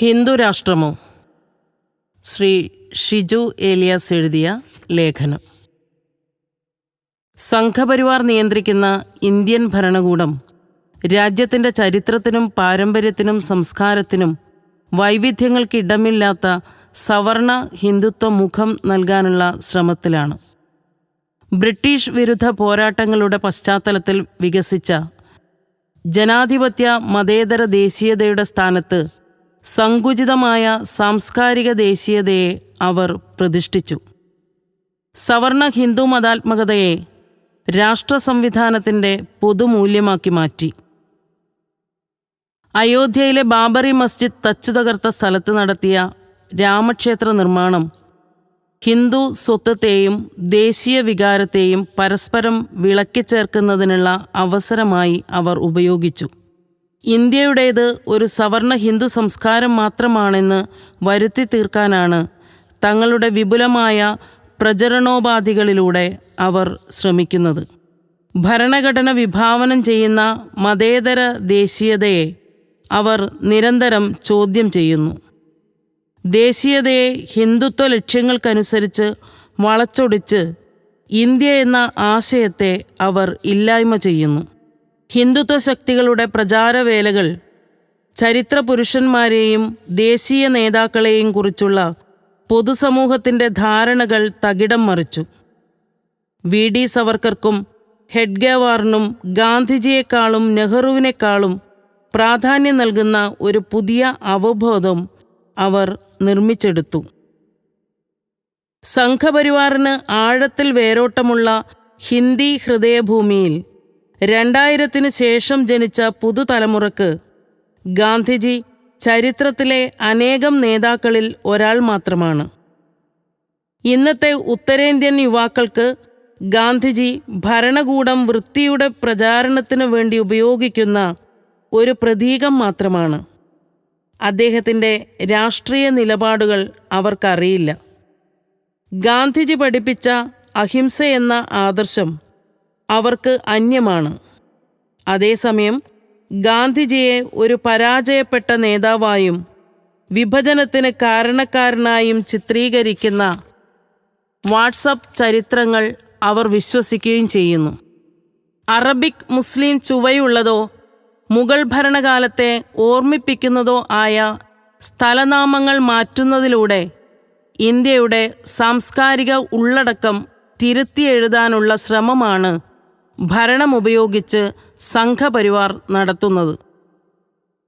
ഹിന്ദു രാഷ്ട്രമോ? ശ്രീ ഷിജു ഏലിയാസ് എഴുതിയ ലേഖനം. സംഘപരിവാർ നിയന്ത്രിക്കുന്ന ഇന്ത്യൻ ഭരണകൂടം രാജ്യത്തിന്റെ ചരിത്രത്തിനും പാരമ്പര്യത്തിനും സംസ്കാരത്തിനും വൈവിധ്യങ്ങൾക്കിടമില്ലാത്ത സവർണ ഹിന്ദുത്വ മുഖം നൽകാനുള്ള ശ്രമത്തിലാണ്. ബ്രിട്ടീഷ് വിരുദ്ധ പോരാട്ടങ്ങളുടെ പശ്ചാത്തലത്തിൽ വികസിച്ച ജനാധിപത്യ മതേതര ദേശീയതയുടെ സ്ഥാനത്ത് സങ്കുചിതമായ സാംസ്കാരിക ദേശീയതയെ അവർ പ്രതിഷ്ഠിച്ചു. സവർണ ഹിന്ദു മതാത്മകതയെ രാഷ്ട്ര സംവിധാനത്തിന്റെ പൊതുമൂല്യമാക്കി മാറ്റി. അയോധ്യയിലെ ബാബറി മസ്ജിദ് തച്ചു തകർത്ത സ്ഥലത്ത് നടത്തിയ രാമക്ഷേത്ര നിർമ്മാണം ഹിന്ദു സ്വത്വത്തെയും ദേശീയ വികാരത്തെയും പരസ്പരം വിളക്കിച്ചേർക്കുന്നതിനുള്ള അവസരമായി അവർ ഉപയോഗിച്ചു. ഇന്ത്യയുടേത് ഒരു സവർണ ഹിന്ദു സംസ്കാരം മാത്രമാണെന്ന് വരുത്തി തീർക്കാനാണ് തങ്ങളുടെ വിപുലമായ പ്രചരണോപാധികളിലൂടെ അവർ ശ്രമിക്കുന്നത്. ഭരണഘടന വിഭാവനം ചെയ്യുന്ന മതേതര ദേശീയതയെ അവർ നിരന്തരം ചോദ്യം ചെയ്യുന്നു. ദേശീയതയെ ഹിന്ദുത്വ ലക്ഷ്യങ്ങൾക്കനുസരിച്ച് വളച്ചൊടിച്ച് ഇന്ത്യ എന്ന ആശയത്തെ അവർ ഇല്ലായ്മ ചെയ്യുന്നു. ഹിന്ദുത്വ ശക്തികളുടെ പ്രചാരവേലകൾ ചരിത്ര പുരുഷന്മാരെയും ദേശീയ നേതാക്കളെയും കുറിച്ചുള്ള പൊതുസമൂഹത്തിന്റെ ധാരണകൾ തകിടം മറിച്ചു. വി. ഡി. സവർക്കർക്കും ഹെഡ്ഗവാറിനും ഗാന്ധിജിയെക്കാളും നെഹ്റുവിനേക്കാളും പ്രാധാന്യം നൽകുന്ന ഒരു പുതിയ അവബോധം അവർ നിർമ്മിച്ചെടുത്തു. സംഘപരിവാറിന് ആഴത്തിൽ വേരോട്ടമുള്ള ഹിന്ദി ഹൃദയഭൂമിയിൽ രണ്ടായിരത്തിന് ശേഷം ജനിച്ച പുതുതലമുറക്ക് ഗാന്ധിജി ചരിത്രത്തിലെ അനേകം നേതാക്കളിൽ ഒരാൾ മാത്രമാണ്. ഇന്നത്തെ ഉത്തരേന്ത്യൻ യുവാക്കൾക്ക് ഗാന്ധിജി ഭരണകൂടം വൃത്തിയുടെ പ്രചാരണത്തിനു വേണ്ടി ഉപയോഗിക്കുന്ന ഒരു പ്രതീകം മാത്രമാണ്. അദ്ദേഹത്തിന്റെ രാഷ്ട്രീയ നിലപാടുകൾ അവർക്കറിയില്ല. ഗാന്ധിജി പഠിപ്പിച്ച അഹിംസ എന്ന ആദർശം അവർക്ക് അന്യമാണ്. അതേസമയം ഗാന്ധിജിയെ ഒരു പരാജയപ്പെട്ട നേതാവായും വിഭജനത്തിന് കാരണക്കാരനായും ചിത്രീകരിക്കുന്ന വാട്സപ്പ് ചരിത്രങ്ങൾ അവർ വിശ്വസിക്കുകയും ചെയ്യുന്നു. അറബിക് മുസ്ലിം ചുവയുള്ളതോ മുഗൾ ഭരണകാലത്തെ ഓർമ്മിപ്പിക്കുന്നതോ ആയ സ്ഥലനാമങ്ങൾ മാറ്റുന്നതിലൂടെ ഇന്ത്യയുടെ സാംസ്കാരിക ഉള്ളടക്കം തിരുത്തിയെഴുതാനുള്ള ശ്രമമാണ് ഭരണമുപയോഗിച്ച് സംഘപരിവാർ നടത്തുന്നത്.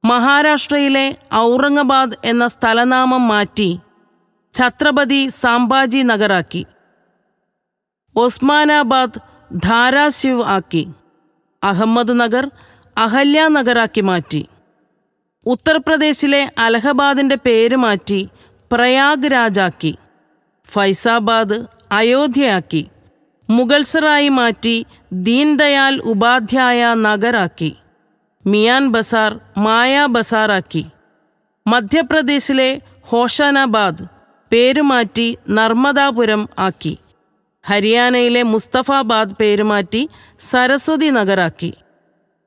മഹാരാഷ്ട്രയിലെ ഔറംഗബാദ് എന്ന സ്ഥലനാമം മാറ്റി ഛത്രപതി സാംബാജി നഗറാക്കി. ഒസ്മാനാബാദ് ധാരാശിവ് ആക്കി. അഹമ്മദ് നഗർ അഹല്യ നഗറാക്കി മാറ്റി. ഉത്തർപ്രദേശിലെ അലഹബാദിന്റെ പേര് മാറ്റി പ്രയാഗ് രാജാക്കി ഫൈസാബാദ് അയോധ്യയാക്കി. മുഗൾസറായി മാറ്റി ദീൻദയാൽ ഉപാധ്യായ നഗറാക്കി മിയാൻ ബസാർ മായാ ബസാറാക്കി. മധ്യപ്രദേശിലെ ഹോഷാനാബാദ് പേരുമാറ്റി നർമ്മദാപുരം ആക്കി. ഹരിയാനയിലെ മുസ്തഫാബാദ് പേരുമാറ്റി സരസ്വതി നഗറാക്കി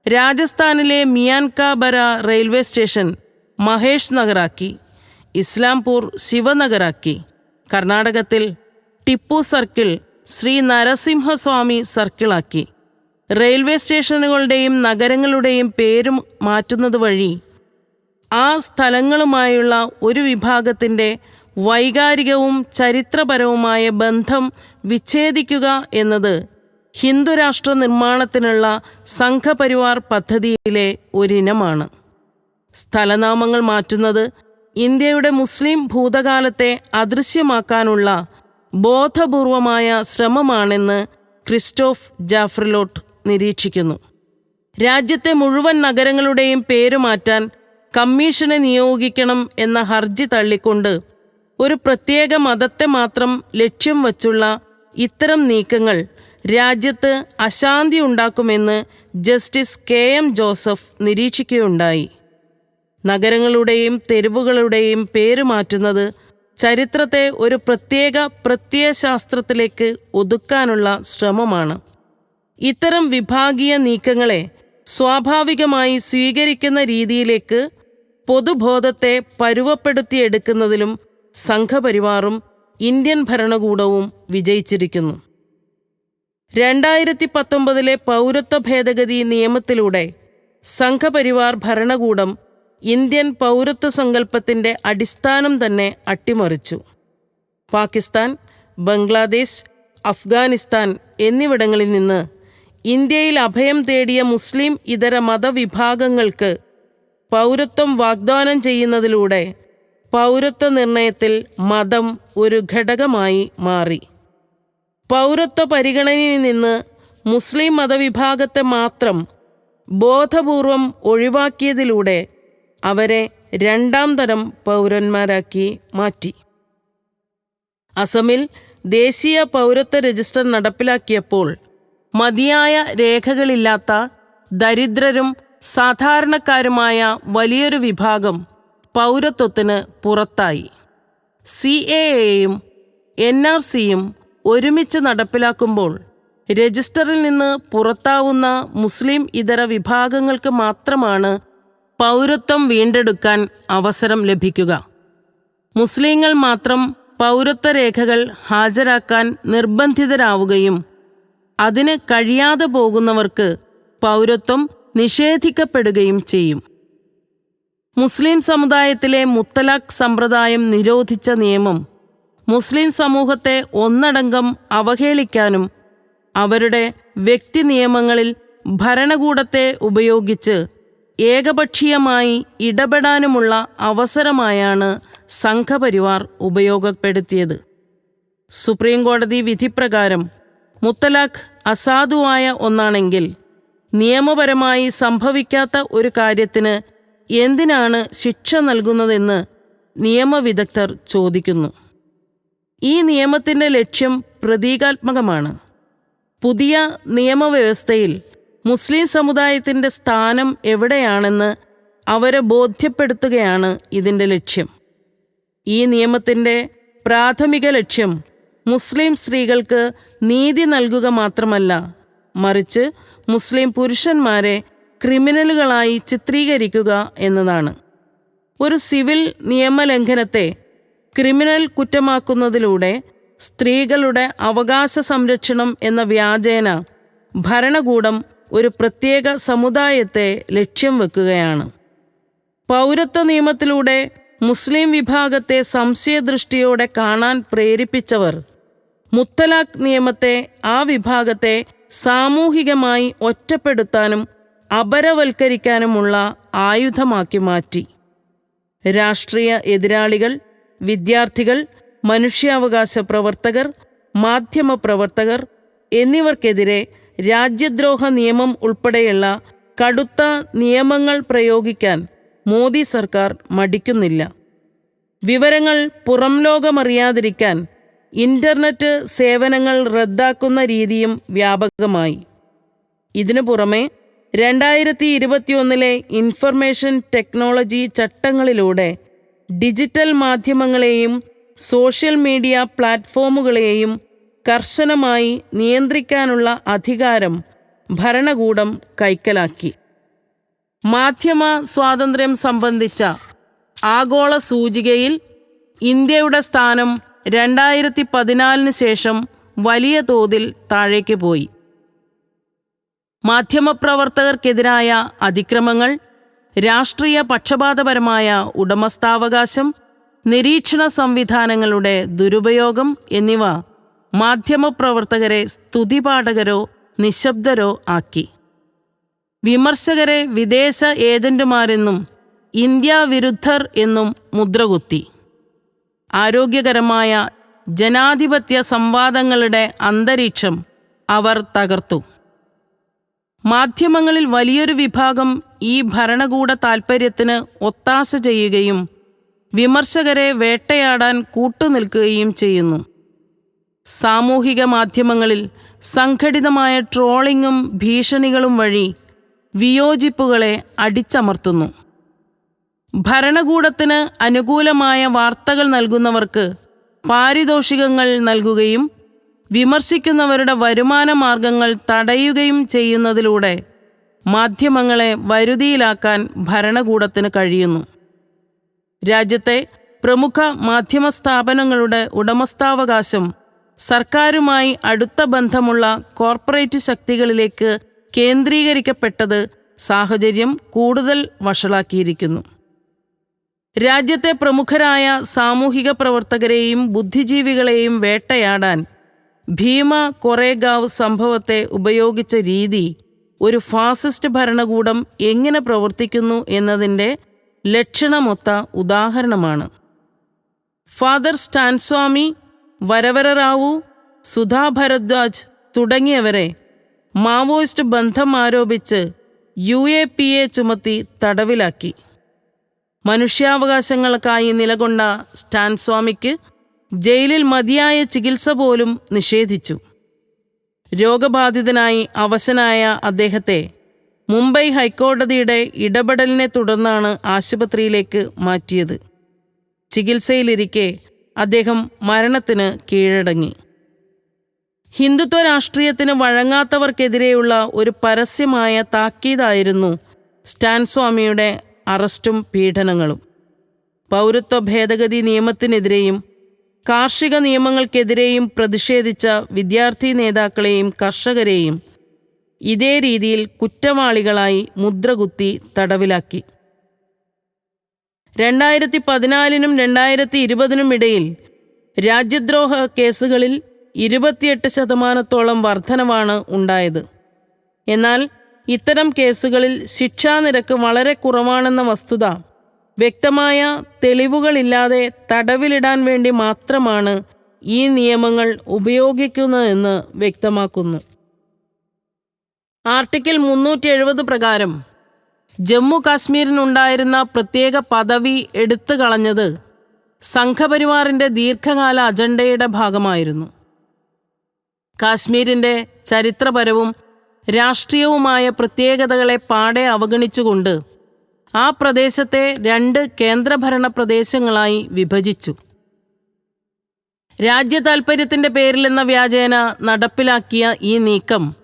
രാജസ്ഥാനിലെ മിയാൻകാബര റെയിൽവേ സ്റ്റേഷൻ മഹേഷ് നഗറാക്കി ഇസ്ലാംപൂർ ശിവനഗറാക്കി കർണാടകത്തിൽ ടിപ്പു സർക്കിൾ ശ്രീ നരസിംഹസ്വാമി സർക്കിളാക്കി. റെയിൽവേ സ്റ്റേഷനുകളുടെയും നഗരങ്ങളുടെയും പേരും മാറ്റുന്നത് വഴി ആ സ്ഥലങ്ങളുമായുള്ള ഒരു വിഭാഗത്തിന്റെ വൈകാരികവും ചരിത്രപരവുമായ ബന്ധം വിച്ഛേദിക്കുക എന്നത് ഹിന്ദുരാഷ്ട്ര നിർമ്മാണത്തിനുള്ള സംഘപരിവാർ പദ്ധതിയിലെ ഒരിനമാണ്. സ്ഥലനാമങ്ങൾ മാറ്റുന്നത് ഇന്ത്യയുടെ മുസ്ലിം ഭൂതകാലത്തെ അദൃശ്യമാക്കാനുള്ള ബോധപൂർവമായ ശ്രമമാണെന്ന് ക്രിസ്റ്റോഫ് ജാഫ്രിലോട്ട് നിരീക്ഷിക്കുന്നു. രാജ്യത്തെ മുഴുവൻ നഗരങ്ങളുടെയും പേര് മാറ്റാൻ കമ്മീഷനെ നിയോഗിക്കണം എന്ന ഹർജി തള്ളിക്കൊണ്ട് ഒരു പ്രത്യേക മതത്തെ മാത്രം ലക്ഷ്യം വച്ചുള്ള ഇത്തരം നീക്കങ്ങൾ രാജ്യത്ത് അശാന്തി ഉണ്ടാക്കുമെന്ന് ജസ്റ്റിസ് കെ എം ജോസഫ് നിരീക്ഷിക്കുകയുണ്ടായി. നഗരങ്ങളുടെയും തെരുവുകളുടെയും പേര് മാറ്റുന്നത് ചരിത്രത്തെ ഒരു പ്രത്യേക പ്രത്യയശാസ്ത്രത്തിലേക്ക് ഒതുക്കാനുള്ള ശ്രമമാണ്. ഇത്തരം വിഭാഗീയ നീക്കങ്ങളെ സ്വാഭാവികമായി സ്വീകരിക്കുന്ന രീതിയിലേക്ക് പൊതുബോധത്തെ പരുവപ്പെടുത്തിയെടുക്കുന്നതിലും സംഘപരിവാറും ഇന്ത്യൻ ഭരണകൂടവും വിജയിച്ചിരിക്കുന്നു. രണ്ടായിരത്തി പത്തൊമ്പതിലെ പൗരത്വ ഭേദഗതി നിയമത്തിലൂടെ സംഘപരിവാർ ഭരണകൂടം ഇന്ത്യൻ പൗരത്വ സങ്കല്പത്തിന്റെ അടിസ്ഥാനം തന്നെ അട്ടിമറിച്ചു. പാകിസ്ഥാൻ ബംഗ്ലാദേശ് അഫ്ഗാനിസ്ഥാൻ എന്നിവിടങ്ങളിൽ നിന്ന് ഇന്ത്യയിൽ അഭയം തേടിയ മുസ്ലിം ഇതര മതവിഭാഗങ്ങൾക്ക് പൗരത്വം വാഗ്ദാനം ചെയ്യുന്നതിലൂടെ പൗരത്വ നിർണയത്തിൽ മതം ഒരു ഘടകമായി മാറി. പൗരത്വ പരിഗണനയിൽ നിന്ന് മുസ്ലിം മതവിഭാഗത്തെ മാത്രം ബോധപൂർവം ഒഴിവാക്കിയതിലൂടെ അവരെ രണ്ടാം തരം പൗരന്മാരാക്കി മാറ്റി. അസമിൽ ദേശീയ പൗരത്വ രജിസ്റ്റർ നടപ്പിലാക്കിയപ്പോൾ മതിയായ രേഖകളില്ലാത്ത ദരിദ്രരും സാധാരണക്കാരുമായ വലിയൊരു വിഭാഗം പൗരത്വത്തിന് പുറത്തായി. സി എ എയും എൻ ആർ സിയും ഒരുമിച്ച് നടപ്പിലാക്കുമ്പോൾ രജിസ്റ്ററിൽ നിന്ന് പുറത്താവുന്ന മുസ്ലിം ഇതര വിഭാഗങ്ങൾക്ക് മാത്രമാണ് പൗരത്വം വീണ്ടെടുക്കാൻ അവസരം ലഭിക്കുക. മുസ്ലിങ്ങൾ മാത്രം പൗരത്വ രേഖകൾ ഹാജരാക്കാൻ നിർബന്ധിതരാവുകയും അതിന് കഴിയാതെ പോകുന്നവർക്ക് പൗരത്വം നിഷേധിക്കപ്പെടുകയും ചെയ്യും. മുസ്ലിം സമുദായത്തിലെ മുത്തലാഖ് സമ്പ്രദായം നിരോധിച്ച നിയമം മുസ്ലിം സമൂഹത്തെ ഒന്നടങ്കം അവഹേളിക്കാനും അവരുടെ വ്യക്തി നിയമങ്ങളിൽ ഭരണകൂടത്തെ ഉപയോഗിച്ച് ഏകപക്ഷീയമായി ഇടപെടാനുമുള്ള അവസരമായാണ് സംഘപരിവാർ ഉപയോഗപ്പെടുത്തിയത്. സുപ്രീം കോടതി വിധിപ്രകാരം മുത്തലാഖ് അസാധുവായ ഒന്നാണെങ്കിൽ നിയമപരമായി സംഭവിക്കാത്ത ഒരു കാര്യത്തിന് എന്തിനാണ് ശിക്ഷ നൽകുന്നതെന്ന് നിയമവിദഗ്ധർ ചോദിക്കുന്നു. ഈ നിയമത്തിന്റെ ലക്ഷ്യം പ്രതീകാത്മകമാണ്. പുതിയ നിയമവ്യവസ്ഥയിൽ മുസ്ലിം സമുദായത്തിന്റെ സ്ഥാനം എവിടെയാണെന്ന് അവരെ ബോധ്യപ്പെടുത്തുകയാണ് ഇതിന്റെ ലക്ഷ്യം. ഈ നിയമത്തിന്റെ പ്രാഥമിക ലക്ഷ്യം മുസ്ലിം സ്ത്രീകൾക്ക് നീതി നൽകുക മാത്രമല്ല മറിച്ച് മുസ്ലിം പുരുഷന്മാരെ ക്രിമിനലുകളായി ചിത്രീകരിക്കുക എന്നതാണ്. ഒരു സിവിൽ നിയമലംഘനത്തെ ക്രിമിനൽ കുറ്റമാക്കുന്നതിലൂടെ സ്ത്രീകളുടെ അവകാശ സംരക്ഷണം എന്ന വ്യാജേന ഭരണകൂടം ഒരു പ്രത്യേക സമുദായത്തെ ലക്ഷ്യം വെക്കുകയാണ്. പൗരത്വ നിയമത്തിലൂടെ മുസ്ലിം വിഭാഗത്തെ സംശയദൃഷ്ടിയോടെ കാണാൻ പ്രേരിപ്പിച്ചവർ മുത്തലാഖ് നിയമത്തെ ആ വിഭാഗത്തെ സാമൂഹികമായി ഒറ്റപ്പെടുത്താനും അപരവൽക്കരിക്കാനുമുള്ള ആയുധമാക്കി മാറ്റി. രാഷ്ട്രീയ എതിരാളികൾ വിദ്യാർത്ഥികൾ മനുഷ്യാവകാശ പ്രവർത്തകർ മാധ്യമപ്രവർത്തകർ എന്നിവർക്കെതിരെ രാജ്യദ്രോഹ നിയമം ഉൾപ്പെടെയുള്ള കടുത്ത നിയമങ്ങൾ പ്രയോഗിക്കാൻ മോദി സർക്കാർ മടിക്കുന്നില്ല. വിവരങ്ങൾ പുറം ലോകമറിയാതിരിക്കാൻ ഇന്റർനെറ്റ് സേവനങ്ങൾ റദ്ദാക്കുന്ന രീതിയും വ്യാപകമായി. ഇതിനു പുറമെ രണ്ടായിരത്തി ഇരുപത്തിയൊന്നിലെ ഇൻഫർമേഷൻ ടെക്നോളജി ചട്ടങ്ങളിലൂടെ ഡിജിറ്റൽ മാധ്യമങ്ങളെയും സോഷ്യൽ മീഡിയ പ്ലാറ്റ്ഫോമുകളെയും കർശനമായി നിയന്ത്രിക്കാനുള്ള അധികാരം ഭരണകൂടം കൈക്കലാക്കി. മാധ്യമ സ്വാതന്ത്ര്യം സംബന്ധിച്ച ആഗോള സൂചികയിൽ ഇന്ത്യയുടെ സ്ഥാനം രണ്ടായിരത്തി പതിനാലിന് ശേഷം വലിയ തോതിൽ താഴേക്ക് പോയി. മാധ്യമപ്രവർത്തകർക്കെതിരായ അതിക്രമങ്ങൾ രാഷ്ട്രീയ പക്ഷപാതപരമായ ഉടമസ്ഥാവകാശം നിരീക്ഷണ സംവിധാനങ്ങളുടെ ദുരുപയോഗം എന്നിവ മാധ്യമപ്രവർത്തകരെ സ്തുതിപാഠകരോ നിശബ്ദരോ ആക്കി. വിമർശകരെ വിദേശ ഏജന്റുമാരെന്നും ഇന്ത്യ വിരുദ്ധർ എന്നും മുദ്രകുത്തി. ആരോഗ്യകരമായ ജനാധിപത്യ സംവാദങ്ങളുടെ അന്തരീക്ഷം അവർ തകർത്തു. മാധ്യമങ്ങളിൽ വലിയൊരു വിഭാഗം ഈ ഭരണകൂട താൽപ്പര്യത്തിന് ഒത്താശ ചെയ്യുകയും വിമർശകരെ വേട്ടയാടാൻ കൂട്ടുനിൽക്കുകയും ചെയ്യുന്നു. സാമൂഹിക മാധ്യമങ്ങളിൽ സംഘടിതമായ ട്രോളിങ്ങും ഭീഷണികളും വഴി വിയോജിപ്പുകളെ അടിച്ചമർത്തുന്നു. ഭരണകൂടത്തിന് അനുകൂലമായ വാർത്തകൾ നൽകുന്നവർക്ക് പാരിതോഷികങ്ങൾ നൽകുകയും വിമർശിക്കുന്നവരുടെ വരുമാന മാർഗങ്ങൾ തടയുകയും ചെയ്യുന്നതിലൂടെ മാധ്യമങ്ങളെ വരുതിയിലാക്കാൻ ഭരണകൂടത്തിന് കഴിയുന്നു. രാജ്യത്തെ പ്രമുഖ മാധ്യമ സ്ഥാപനങ്ങളുടെ ഉടമസ്ഥാവകാശം സർക്കാരുമായി അടുത്ത ബന്ധമുള്ള കോർപ്പറേറ്റ് ശക്തികളിലേക്ക് കേന്ദ്രീകരിക്കപ്പെട്ടത് സാഹചര്യം കൂടുതൽ വഷളാക്കിയിരിക്കുന്നു. രാജ്യത്തെ പ്രമുഖരായ സാമൂഹിക പ്രവർത്തകരെയും ബുദ്ധിജീവികളെയും വേട്ടയാടാൻ ഭീമ കൊറേഗാവ് സംഭവത്തെ ഉപയോഗിച്ച രീതി ഒരു ഫാസിസ്റ്റ് ഭരണകൂടം എങ്ങനെ പ്രവർത്തിക്കുന്നു എന്നതിന്റെ ലക്ഷണമൊത്ത ഉദാഹരണമാണ്. ഫാദർ സ്റ്റാൻസ്വാമി വരവര റാവു സുധാ ഭരദ്വാജ് തുടങ്ങിയവരെ. മാവോയിസ്റ്റ് ബന്ധം ആരോപിച്ച് യു എ പി എ ചുമത്തി തടവിലാക്കി. മനുഷ്യാവകാശങ്ങൾക്കായി നിലകൊണ്ട സ്റ്റാൻ സ്വാമിക്ക് ജയിലിൽ മതിയായ ചികിത്സ പോലും നിഷേധിച്ചു. രോഗബാധിതനായി അവശനായ അദ്ദേഹത്തെ മുംബൈ ഹൈക്കോടതിയുടെ ഇടപെടലിനെ തുടർന്നാണ് ആശുപത്രിയിലേക്ക് മാറ്റിയത്. ചികിത്സയിലിരിക്കെ അദ്ദേഹം മരണത്തിന് കീഴടങ്ങി. ഹിന്ദുത്വ രാഷ്ട്രീയത്തിന് വഴങ്ങാത്തവർക്കെതിരെയുള്ള ഒരു പരസ്യമായ താക്കീതായിരുന്നു സ്റ്റാൻസ്വാമിയുടെ അറസ്റ്റും പീഡനങ്ങളും. പൗരത്വ ഭേദഗതി നിയമത്തിനെതിരെയും കാർഷിക നിയമങ്ങൾക്കെതിരെയും പ്രതിഷേധിച്ച വിദ്യാർത്ഥി നേതാക്കളെയും കർഷകരെയും ഇതേ രീതിയിൽ കുറ്റവാളികളായി മുദ്രകുത്തി തടവിലാക്കി. രണ്ടായിരത്തി പതിനാലിനും രണ്ടായിരത്തി ഇരുപതിനും ഇടയിൽ രാജ്യദ്രോഹ കേസുകളിൽ ഇരുപത്തിയെട്ട് ശതമാനത്തോളം വർധനവാണ് ഉണ്ടായത്. എന്നാൽ ഇത്തരം കേസുകളിൽ ശിക്ഷാനിരക്ക് വളരെ കുറവാണെന്ന വസ്തുത വ്യക്തമായ തെളിവുകളില്ലാതെ തടവിലിടാൻ വേണ്ടി മാത്രമാണ് ഈ നിയമങ്ങൾ ഉപയോഗിക്കുന്നതെന്ന് വ്യക്തമാക്കുന്നു. ആർട്ടിക്കിൾ മുന്നൂറ്റി പ്രകാരം ജമ്മു കാശ്മീരിനുണ്ടായിരുന്ന പ്രത്യേക പദവി എടുത്തു കളഞ്ഞത് സംഘപരിവാറിന്റെ ദീർഘകാല അജണ്ടയുടെ ഭാഗമായിരുന്നു. കാശ്മീരിന്റെ ചരിത്രപരവും രാഷ്ട്രീയവുമായ പ്രത്യേകതകളെ പാടെ അവഗണിച്ചുകൊണ്ട് ആ പ്രദേശത്തെ രണ്ട് കേന്ദ്രഭരണ പ്രദേശങ്ങളായി വിഭജിച്ചു. രാജ്യ താൽപ്പര്യത്തിന്റെ പേരിലെന്ന വ്യാജേന നടപ്പിലാക്കിയ ഈ നീക്കം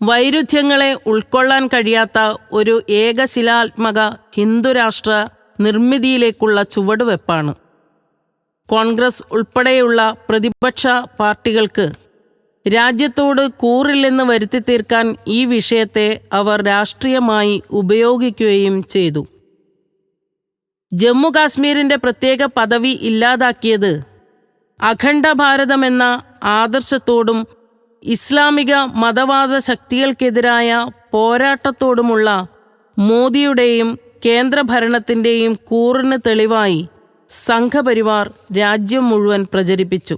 വൈരുദ്ധ്യങ്ങളെ ഉൾക്കൊള്ളാൻ കഴിയാത്ത ഒരു ഏകശിലാത്മക ഹിന്ദുരാഷ്ട്ര നിർമ്മിതിയിലേക്കുള്ള ചുവടുവെപ്പാണ്. കോൺഗ്രസ് ഉൾപ്പെടെയുള്ള പ്രതിപക്ഷ പാർട്ടികൾക്ക് രാജ്യത്തോട് കൂറില്ലെന്ന് വരുത്തി തീർക്കാൻ ഈ വിഷയത്തെ അവർ രാഷ്ട്രീയമായി ഉപയോഗിക്കുകയും ചെയ്തു. ജമ്മു കാശ്മീരിന്റെ പ്രത്യേക പദവി ഇല്ലാതാക്കിയത് അഖണ്ഡ ഭാരതമെന്ന ആദർശത്തോടും ഇസ്ലാമിക മതവാദ ശക്തികൾക്കെതിരായ പോരാട്ടത്തോടുമുള്ള മോദിയുടെയും കേന്ദ്രഭരണത്തിന്റെയും കൂറിന് തെളിവായി സംഘപരിവാർ രാജ്യം മുഴുവൻ പ്രചരിപ്പിച്ചു.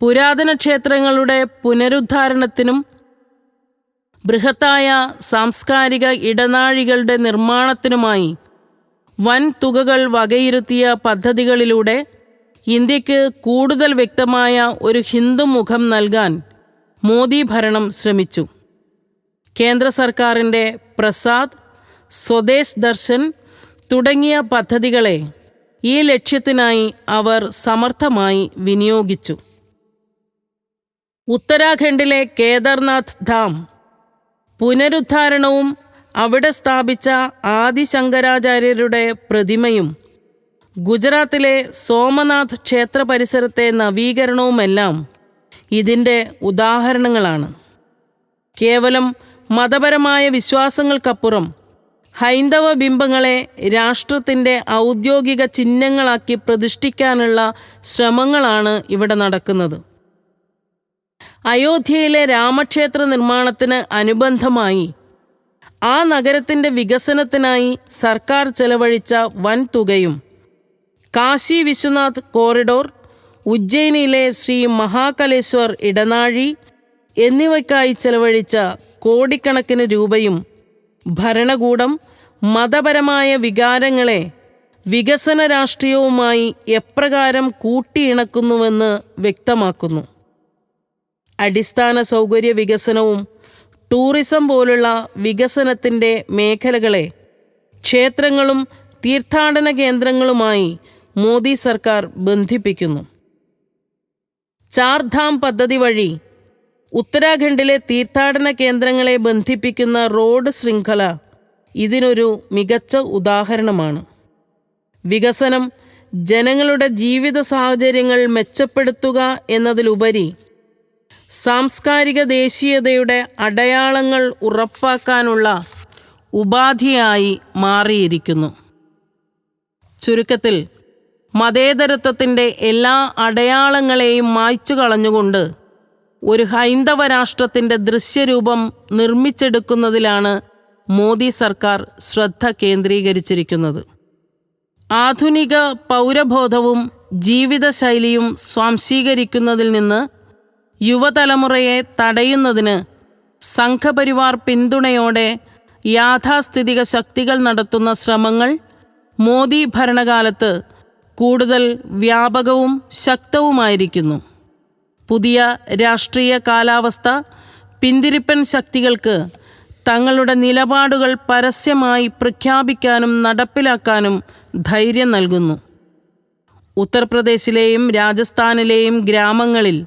പുരാതന ക്ഷേത്രങ്ങളുടെ പുനരുദ്ധാരണത്തിനും ബൃഹത്തായ സാംസ്കാരിക ഇടനാഴികളുടെ നിർമ്മാണത്തിനുമായി വൻ തുകകൾ വകയിരുത്തിയ പദ്ധതികളിലൂടെ ഇന്ത്യയ്ക്ക് കൂടുതൽ വ്യക്തമായ ഒരു ഹിന്ദു മുഖം നൽകാൻ മോദി ഭരണം ശ്രമിച്ചു. കേന്ദ്ര സർക്കാരിന്റെ പ്രസാദ് സ്വദേശ് ദർശൻ തുടങ്ങിയ പദ്ധതികളെ ഈ ലക്ഷ്യത്തിനായി അവർ സമർത്ഥമായി വിനിയോഗിച്ചു. ഉത്തരാഖണ്ഡിലെ കേദാർനാഥ് ധാം പുനരുദ്ധാരണവും അവിടെ സ്ഥാപിച്ച ആദിശങ്കരാചാര്യരുടെ പ്രതിമയും ഗുജറാത്തിലെ സോമനാഥ് ക്ഷേത്ര പരിസരത്തെ നവീകരണവുമെല്ലാം ഇതിന്റെ ഉദാഹരണങ്ങളാണ്. കേവലം മതപരമായ വിശ്വാസങ്ങൾക്കപ്പുറം ഹൈന്ദവ ബിംബങ്ങളെ രാഷ്ട്രത്തിന്റെ ഔദ്യോഗിക ചിഹ്നങ്ങളാക്കി പ്രതിഷ്ഠിക്കാനുള്ള ശ്രമങ്ങളാണ് ഇവിടെ നടക്കുന്നത്. അയോധ്യയിലെ രാമക്ഷേത്ര നിർമ്മാണത്തിന് അനുബന്ധമായി ആ നഗരത്തിന്റെ വികസനത്തിനായി സർക്കാർ ചെലവഴിച്ച വൻ തുകയും കാശി വിശ്വനാഥ് കോറിഡോർ ഉജ്ജയിനിയിലെ ശ്രീ മഹാകലേശ്വർ ഇടനാഴി എന്നിവയ്ക്കായി ചെലവഴിച്ച കോടിക്കണക്കിന് രൂപയും ഭരണകൂടം മതപരമായ വികാരങ്ങളെ വികസന രാഷ്ട്രീയവുമായി എപ്രകാരം കൂട്ടിയിണക്കുന്നുവെന്ന് വ്യക്തമാക്കുന്നു. അടിസ്ഥാന സൗകര്യ വികസനവും ടൂറിസം പോലുള്ള വികസനത്തിന്റെ മേഖലകളെ ക്ഷേത്രങ്ങളും തീർത്ഥാടന കേന്ദ്രങ്ങളുമായി മോദി സർക്കാർ ബന്ധിപ്പിക്കുന്നു. ചാർധാം പദ്ധതി വഴി ഉത്തരാഖണ്ഡിലെ തീർത്ഥാടന കേന്ദ്രങ്ങളെ ബന്ധിപ്പിക്കുന്ന റോഡ് ശൃംഖല ഇതിനൊരു മികച്ച ഉദാഹരണമാണ്. വികസനം ജനങ്ങളുടെ ജീവിത സാഹചര്യങ്ങൾ മെച്ചപ്പെടുത്തുക എന്നതിലുപരി സാംസ്കാരിക ദേശീയതയുടെ അടയാളങ്ങൾ ഉറപ്പാക്കാനുള്ള ഉപാധിയായി മാറിയിരിക്കുന്നു. ചുരുക്കത്തിൽ മതേതരത്വത്തിന്റെ എല്ലാ അടയാളങ്ങളെയും മായ്ച്ചു കളഞ്ഞുകൊണ്ട് ഒരു ഹൈന്ദവ രാഷ്ട്രത്തിന്റെ ദൃശ്യരൂപം നിർമ്മിച്ചെടുക്കുന്നതിലാണ് മോദി സർക്കാർ ശ്രദ്ധ കേന്ദ്രീകരിച്ചിരിക്കുന്നത്. ആധുനിക പൗരബോധവും ജീവിതശൈലിയും സ്വാംശീകരിക്കുന്നതിൽ നിന്ന് യുവതലമുറയെ തടയുന്നതിന് സംഘപരിവാർ പിന്തുണയോടെ യാഥാസ്ഥിതിക ശക്തികൾ നടത്തുന്ന ശ്രമങ്ങൾ മോദി ഭരണകാലത്ത് കൂടുതൽ വ്യാപകവും ശക്തവുമായിരിക്കുന്നു. പുതിയ രാഷ്ട്രീയ കാലാവസ്ഥ പിന്തിരിപ്പൻ ശക്തികൾക്ക് തങ്ങളുടെ നിലപാടുകൾ പരസ്യമായി പ്രഖ്യാപിക്കാനും നടപ്പിലാക്കാനും ധൈര്യം നൽകുന്നു. ഉത്തർപ്രദേശിലെയും രാജസ്ഥാനിലെയും ഗ്രാമങ്ങളിൽ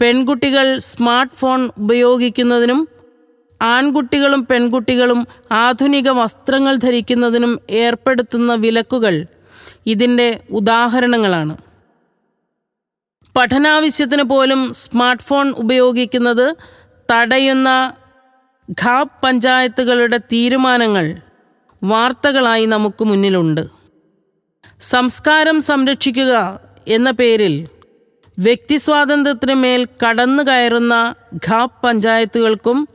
പെൺകുട്ടികൾ സ്മാർട്ട് ഫോൺ ഉപയോഗിക്കുന്നതിനും ആൺകുട്ടികളും പെൺകുട്ടികളും ആധുനിക വസ്ത്രങ്ങൾ ധരിക്കുന്നതിനും ഏർപ്പെടുത്തുന്ന വിലക്കുകൾ ഇതിന്റെ ഉദാഹരണങ്ങളാണ്. പഠനാവശ്യത്തിന് പോലും സ്മാർട്ട് ഫോൺ ഉപയോഗിക്കുന്നത് തടയുന്ന ഖാബ് പഞ്ചായത്തുകളുടെ തീരുമാനങ്ങൾ വാർത്തകളായി നമുക്ക് മുന്നിലുണ്ട്. സംസ്കാരം സംരക്ഷിക്കുക എന്ന പേരിൽ വ്യക്തി സ്വാതന്ത്ര്യത്തിന് മേൽ കടന്നു കയറുന്ന ഖാബ് പഞ്ചായത്തുകൾക്കും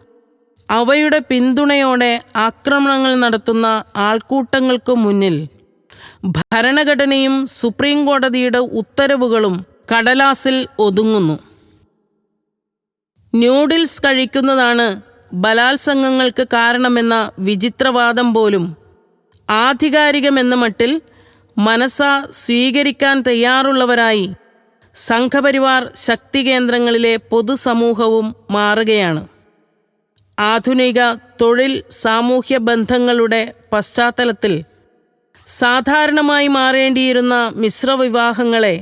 അവയുടെ പിന്തുണയോടെ ആക്രമണങ്ങൾ നടത്തുന്ന ആൾക്കൂട്ടങ്ങൾക്കും മുന്നിൽ ഭരണഘടനയും സുപ്രീം കോടതിയുടെ ഉത്തരവുകളും കടലാസിൽ ഒതുങ്ങുന്നു. ന്യൂഡിൽസ് കഴിക്കുന്നതാണ് ബലാത്സംഗങ്ങൾക്ക് കാരണമെന്ന വിചിത്രവാദം പോലും. ആധികാരികമെന്ന മട്ടിൽ മനസ്സ സ്വീകരിക്കാൻ തയ്യാറുള്ളവരായി സംഘപരിവാർ ശക്തി കേന്ദ്രങ്ങളിലെ പൊതുസമൂഹവും മാറുകയാണ്. ആധുനിക തൊഴിൽ സാമൂഹ്യ ബന്ധങ്ങളുടെ പശ്ചാത്തലത്തിൽ സാധാരണമായി മാറേണ്ടിയിരുന്ന മിശ്രവിവാഹങ്ങളെ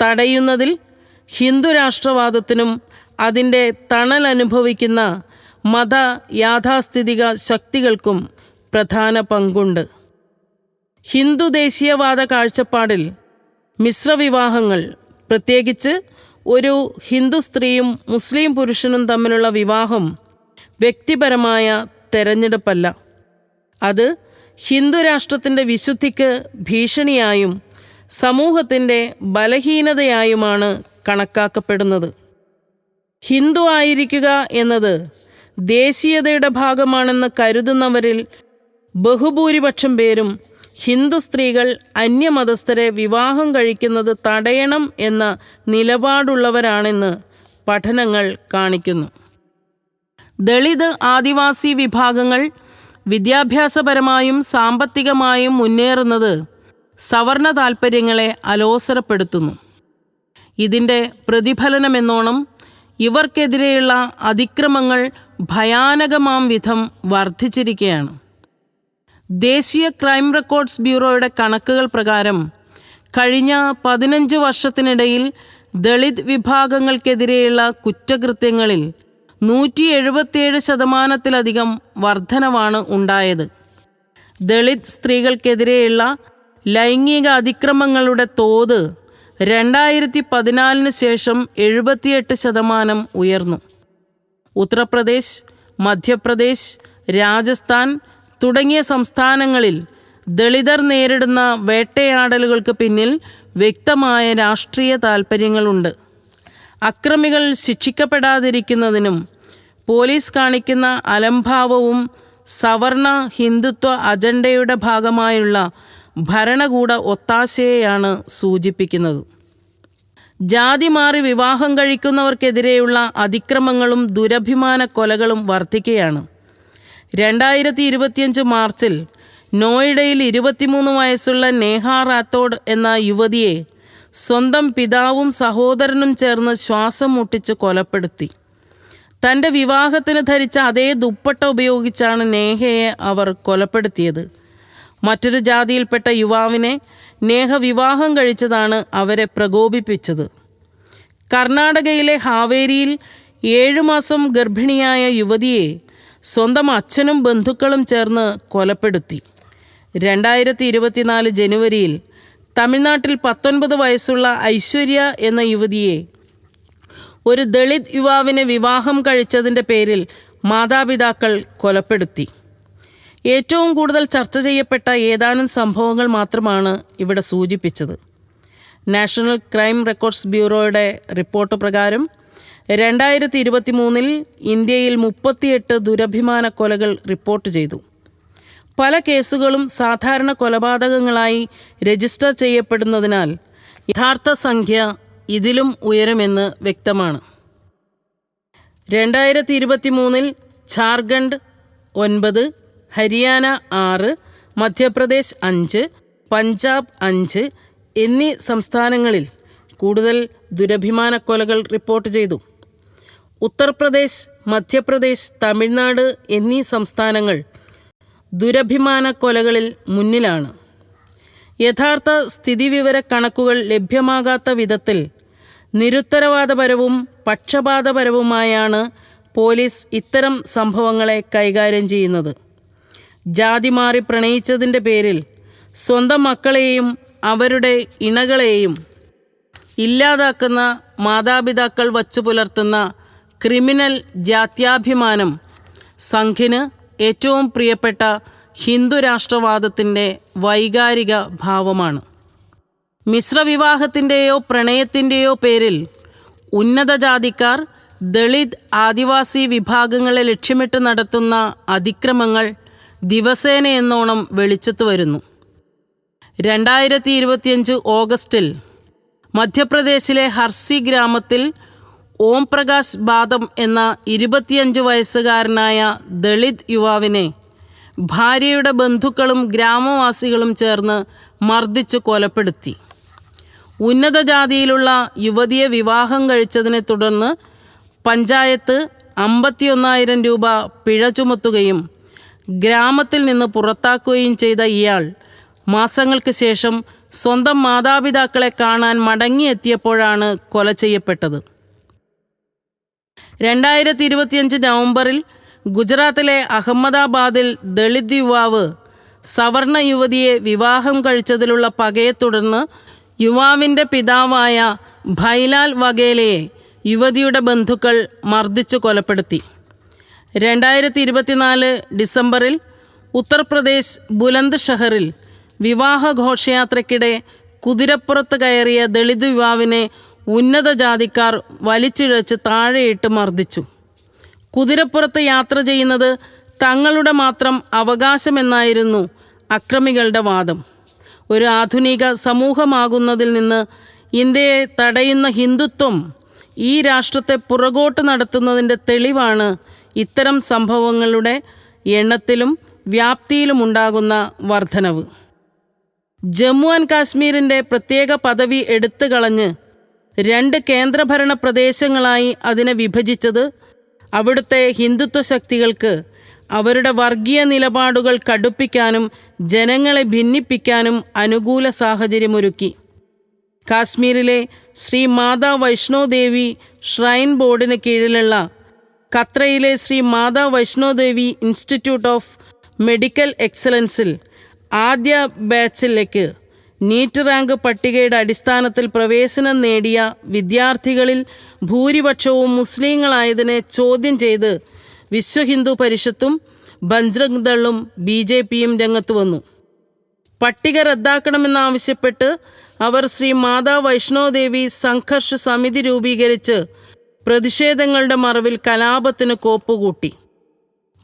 തടയുന്നതിൽ ഹിന്ദു രാഷ്ട്രവാദത്തിനും അതിന്റെ തണൽ അനുഭവിക്കുന്ന മത യാഥാസ്ഥിതിക ശക്തികൾക്കും പ്രധാന പങ്കുണ്ട്. ഹിന്ദു ദേശീയവാദ കാഴ്ചപ്പാടിൽ മിശ്രവിവാഹങ്ങൾ പ്രത്യേകിച്ച് ഒരു ഹിന്ദു സ്ത്രീയും മുസ്ലിം പുരുഷനും തമ്മിലുള്ള വിവാഹം വ്യക്തിപരമായ തെരഞ്ഞെടുപ്പല്ല. അത് ഹിന്ദു രാഷ്ട്രത്തിന്റെ വിശുദ്ധിക്ക് ഭീഷണിയായും സമൂഹത്തിന്റെ ബലഹീനതയായുമാണ് കണക്കാക്കപ്പെടുന്നത്. ഹിന്ദു ആയിരിക്കുക എന്നത് ദേശീയതയുടെ ഭാഗമാണെന്ന് കരുതുന്നവരിൽ ബഹുഭൂരിപക്ഷം പേരും ഹിന്ദു സ്ത്രീകൾ അന്യമതസ്ഥരെ വിവാഹം കഴിക്കുന്നത് തടയണം എന്ന നിലപാടുള്ളവരാണെന്ന് പഠനങ്ങൾ കാണിക്കുന്നു. ദളിത് ആദിവാസി വിഭാഗങ്ങൾ വിദ്യാഭ്യാസപരമായും സാമ്പത്തികമായും മുന്നേറുന്നത് സവർണ താൽപ്പര്യങ്ങളെ അലോസരപ്പെടുത്തുന്നു. ഇതിന്റെ പ്രതിഫലനമെന്നോണം ഇവർക്കെതിരെയുള്ള അതിക്രമങ്ങൾ ഭയാനകമാം വിധം വർദ്ധിച്ചിരിക്കുകയാണ്. ദേശീയ ക്രൈം റെക്കോർഡ്സ് ബ്യൂറോയുടെ കണക്കുകൾ പ്രകാരം കഴിഞ്ഞ പതിനഞ്ച് വർഷത്തിനിടയിൽ ദളിത് വിഭാഗങ്ങൾക്കെതിരെയുള്ള കുറ്റകൃത്യങ്ങളിൽ നൂറ്റി എഴുപത്തിയേഴ് ശതമാനത്തിലധികം വർധനവാണ് ഉണ്ടായത്. ദളിത് സ്ത്രീകൾക്കെതിരെയുള്ള ലൈംഗിക അതിക്രമങ്ങളുടെ തോത് രണ്ടായിരത്തി പതിനാലിന് ശേഷം എഴുപത്തിയെട്ട് ശതമാനം ഉയർന്നു. ഉത്തർപ്രദേശ് മധ്യപ്രദേശ് രാജസ്ഥാൻ തുടങ്ങിയ സംസ്ഥാനങ്ങളിൽ ദളിതർ നേരിടുന്ന വേട്ടയാടലുകൾക്ക് പിന്നിൽ വ്യക്തമായ രാഷ്ട്രീയ താൽപ്പര്യങ്ങളുണ്ട് അക്രമികൾ ശിക്ഷിക്കപ്പെടാതിരിക്കുന്നതിനും പോലീസ് കാണിക്കുന്ന അലംഭാവവും സവർണ ഹിന്ദുത്വ അജണ്ടയുടെ ഭാഗമായുള്ള ഭരണകൂട ഒത്താശയെയാണ് സൂചിപ്പിക്കുന്നത്. ജാതി മാറി വിവാഹം കഴിക്കുന്നവർക്കെതിരെയുള്ള അതിക്രമങ്ങളും ദുരഭിമാന കൊലകളും വർദ്ധിക്കുകയാണ് രണ്ടായിരത്തി ഇരുപത്തിയഞ്ച് മാർച്ചിൽ നോയിഡയിൽ ഇരുപത്തിമൂന്ന് വയസ്സുള്ള നേഹ റാത്തോഡ് എന്ന യുവതിയെ സ്വന്തം പിതാവും സഹോദരനും ചേർന്ന് ശ്വാസം മുട്ടിച്ച് കൊലപ്പെടുത്തി. തന്റെ വിവാഹത്തിന് ധരിച്ച അതേ ദുപ്പട്ട ഉപയോഗിച്ചാണ് നേഹയെ അവർ കൊലപ്പെടുത്തിയത്. മറ്റൊരു ജാതിയിൽപ്പെട്ട യുവാവിനെ നേഹ വിവാഹം കഴിച്ചതാണ് അവരെ പ്രകോപിപ്പിച്ചത്. കർണാടകയിലെ ഹാവേരിയിൽ ഏഴുമാസം ഗർഭിണിയായ യുവതിയെ സ്വന്തം അച്ഛനും ബന്ധുക്കളും ചേർന്ന് കൊലപ്പെടുത്തി. രണ്ടായിരത്തി ഇരുപത്തിനാല് ജനുവരിയിൽ തമിഴ്നാട്ടിൽ പത്തൊൻപത് വയസ്സുള്ള ഐശ്വര്യ എന്ന യുവതിയെ ഒരു ദളിത് യുവാവിനെ വിവാഹം കഴിച്ചതിന്റെ പേരിൽ മാതാപിതാക്കൾ കൊലപ്പെടുത്തി. ഏറ്റവും കൂടുതൽ ചർച്ച ചെയ്യപ്പെട്ട ഏതാനും സംഭവങ്ങൾ മാത്രമാണ് ഇവിടെ സൂചിപ്പിച്ചത്. നാഷണൽ ക്രൈം റെക്കോർഡ്സ് ബ്യൂറോയുടെ റിപ്പോർട്ട് പ്രകാരം രണ്ടായിരത്തി ഇരുപത്തി മൂന്നിൽ ഇന്ത്യയിൽ മുപ്പത്തിയെട്ട് ദുരഭിമാന കൊലകൾ റിപ്പോർട്ട് ചെയ്തു. പല കേസുകളും സാധാരണ കൊലപാതകങ്ങളായി രജിസ്റ്റർ ചെയ്യപ്പെടുന്നതിനാൽ യഥാർത്ഥ സംഖ്യ ഇതിലും ഉയരുമെന്ന് വ്യക്തമാണ്. രണ്ടായിരത്തി ഇരുപത്തി മൂന്നിൽ ഝാർഖണ്ഡ് ഒൻപത് ഹരിയാന ആറ് മധ്യപ്രദേശ് അഞ്ച് പഞ്ചാബ് അഞ്ച് എന്നീ സംസ്ഥാനങ്ങളിൽ കൂടുതൽ ദുരഭിമാന കൊലകൾ റിപ്പോർട്ട് ചെയ്തു. ഉത്തർപ്രദേശ് മധ്യപ്രദേശ് തമിഴ്നാട് എന്നീ സംസ്ഥാനങ്ങൾ ദുരഭിമാന കൊലകളിൽ മുന്നിലാണ്. യഥാർത്ഥ സ്ഥിതിവിവര കണക്കുകൾ ലഭ്യമാകാത്ത വിധത്തിൽ നിരുത്തരവാദപരവും പക്ഷപാതപരവുമായാണ് പോലീസ് ഇത്തരം സംഭവങ്ങളെ കൈകാര്യം ചെയ്യുന്നത്. ജാതി മാറി പ്രണയിച്ചതിന്റെ പേരിൽ സ്വന്തം മക്കളെയും അവരുടെ ഇണകളെയും ഇല്ലാതാക്കുന്ന മാതാപിതാക്കൾ വച്ചു പുലർത്തുന്ന ക്രിമിനൽ ജാത്യാഭിമാനം സംഘിന് ഏറ്റവും പ്രിയപ്പെട്ട ഹിന്ദു രാഷ്ട്രവാദത്തിന്റെ വൈകാരിക ഭാവമാണ്. മിശ്രവിവാഹത്തിന്റെയോ പ്രണയത്തിന്റെയോ പേരിൽ ഉന്നത ജാതിക്കാർ ദളിത് ആദിവാസി വിഭാഗങ്ങളെ ലക്ഷ്യമിട്ട് നടത്തുന്ന അതിക്രമങ്ങൾ ദിവസേന എന്നോണം വെളിച്ചത്ത് വരുന്നു. രണ്ടായിരത്തി ഇരുപത്തിയഞ്ച് ഓഗസ്റ്റിൽ മധ്യപ്രദേശിലെ ഹർസി ഗ്രാമത്തിൽ ഓം പ്രകാശ് ബാദം എന്ന ഇരുപത്തിയഞ്ച് വയസ്സുകാരനായ ദളിത് യുവാവിനെ ഭാര്യയുടെ ബന്ധുക്കളും ഗ്രാമവാസികളും ചേർന്ന് മർദ്ദിച്ചു കൊലപ്പെടുത്തി. ഉന്നത ജാതിയിലുള്ള യുവതിയെ വിവാഹം കഴിച്ചതിനെ തുടർന്ന് പഞ്ചായത്ത് അമ്പത്തിയൊന്നായിരം രൂപ പിഴ ചുമത്തുകയും ഗ്രാമത്തിൽ നിന്ന് പുറത്താക്കുകയും ചെയ്ത ഇയാൾ മാസങ്ങൾക്ക് ശേഷം സ്വന്തം മാതാപിതാക്കളെ കാണാൻ മടങ്ങിയെത്തിയപ്പോഴാണ് കൊല ചെയ്യപ്പെട്ടത്. രണ്ടായിരത്തി ഇരുപത്തിയഞ്ച് നവംബറിൽ ഗുജറാത്തിലെ അഹമ്മദാബാദിൽ ദളിത് യുവാവ് സവർണ യുവതിയെ വിവാഹം കഴിച്ചതിലുള്ള പകയെ തുടർന്ന് യുവാവിന്റെ പിതാവായ ഭൈലാൽ വഗേലയെ യുവതിയുടെ ബന്ധുക്കൾ മർദ്ദിച്ചു കൊലപ്പെടുത്തി. രണ്ടായിരത്തി ഇരുപത്തിനാല് ഡിസംബറിൽ ഉത്തർപ്രദേശ് ബുലന്ദ് ഷഹറിൽ വിവാഹ ഘോഷയാത്രയ്ക്കിടെ കുതിരപ്പുറത്ത് കയറിയ ദളിത് യുവാവിനെ ഉന്നത ജാതിക്കാർ വലിച്ചിഴച്ച് താഴെയിട്ട് മർദ്ദിച്ചു. കുതിരപ്പുറത്ത് യാത്ര ചെയ്യുന്നത് തങ്ങളുടെ മാത്രം അവകാശമെന്നായിരുന്നു അക്രമികളുടെ വാദം. ഒരു ആധുനിക സമൂഹമാകുന്നതിൽ നിന്ന് ഇന്ത്യയെ തടയുന്ന ഹിന്ദുത്വം ഈ രാഷ്ട്രത്തെ പുറകോട്ട് നടത്തുന്നതിന്റെ തെളിവാണ് ഇത്തരം സംഭവങ്ങളുടെ എണ്ണത്തിലും വ്യാപ്തിയിലും ഉണ്ടാകുന്ന വർധനവ്. ജമ്മു ആൻഡ് കാശ്മീരിന്റെ പ്രത്യേക പദവി എടുത്തു കളഞ്ഞ് രണ്ട് കേന്ദ്രഭരണ പ്രദേശങ്ങളായി അതിനെ വിഭജിച്ചത് അവിടുത്തെ ഹിന്ദുത്വ ശക്തികൾക്ക് അവരുടെ വർഗീയ നിലപാടുകൾ കടുപ്പിക്കാനും ജനങ്ങളെ ഭിന്നിപ്പിക്കാനും അനുകൂല സാഹചര്യമൊരുക്കി. കാശ്മീരിലെ ശ്രീ മാതാ വൈഷ്ണോദേവി ഷ്രൈൻ ബോർഡിന് കീഴിലുള്ള ഖത്രയിലെ Shri Mata Vaishno Devi institute of medical എക്സലൻസിൽ ആദ്യ ബാച്ചിലേക്ക് നീറ്റ് റാങ്ക് പട്ടികയുടെ അടിസ്ഥാനത്തിൽ പ്രവേശനം നേടിയ വിദ്യാർത്ഥികളിൽ ഭൂരിപക്ഷവും മുസ്ലിങ്ങളായതിനെ ചോദ്യം ചെയ്ത് വിശ്വഹിന്ദു പരിഷത്തും ബജ്രംഗ് ദളും ബി ജെ പിയും രംഗത്ത് വന്നു. പട്ടിക റദ്ദാക്കണമെന്നാവശ്യപ്പെട്ട് അവർ ശ്രീ മാതാ വൈഷ്ണോദേവി സംഘർഷ സമിതി രൂപീകരിച്ച് പ്രതിഷേധങ്ങളുടെ മറവിൽ കലാപത്തിന് കോപ്പുകൂട്ടി.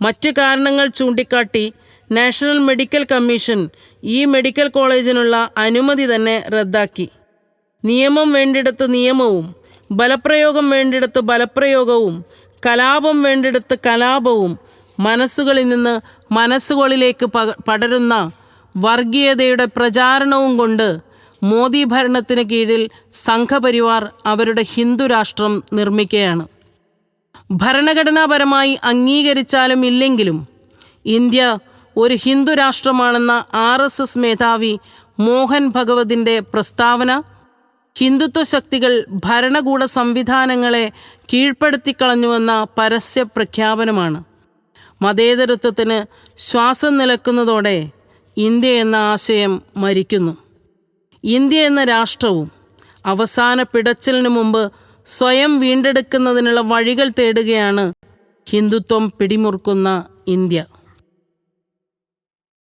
മറ്റ് കാരണങ്ങൾ ചൂണ്ടിക്കാട്ടി നാഷണൽ മെഡിക്കൽ കമ്മീഷൻ ഈ മെഡിക്കൽ കോളേജിനുള്ള അനുമതി തന്നെ റദ്ദാക്കി. നിയമം വേണ്ടിടത്ത് നിയമവും ബലപ്രയോഗം വേണ്ടിടത്ത് ബലപ്രയോഗവും കലാപം വേണ്ടിടത്ത് കലാപവും മനസ്സുകളിൽ നിന്ന് മനസ്സുകളിലേക്ക് പടരുന്ന വർഗീയതയുടെ പ്രചാരണവും കൊണ്ട് മോദി ഭരണത്തിന് കീഴിൽ സംഘപരിവാർ അവരുടെ ഹിന്ദു രാഷ്ട്രം നിർമ്മിക്കുകയാണ്. ഭരണഘടനാപരമായി അംഗീകരിച്ചാലും ഇല്ലെങ്കിലും ഇന്ത്യ ഒരു ഹിന്ദു രാഷ്ട്രമാണെന്ന ആർ എസ് എസ് മേധാവി മോഹൻ ഭഗവതിന്റെ പ്രസ്താവന ഹിന്ദുത്വ ശക്തികൾ ഭരണകൂട സംവിധാനങ്ങളെ കീഴ്പ്പെടുത്തിക്കളഞ്ഞുവെന്ന പരസ്യ പ്രഖ്യാപനമാണ്. മതേതരത്വത്തിന് ശ്വാസം നിലക്കുന്നതോടെ ഇന്ത്യ എന്ന ആശയം മരിക്കുന്നു. ഇന്ത്യ എന്ന രാഷ്ട്രവും അവസാന പിടച്ചിലിനു മുമ്പ് സ്വയം വീണ്ടെടുക്കുന്നതിനുള്ള വഴികൾ തേടുകയാണ് ഹിന്ദുത്വം പിടിമുറുക്കുന്ന ഇന്ത്യ.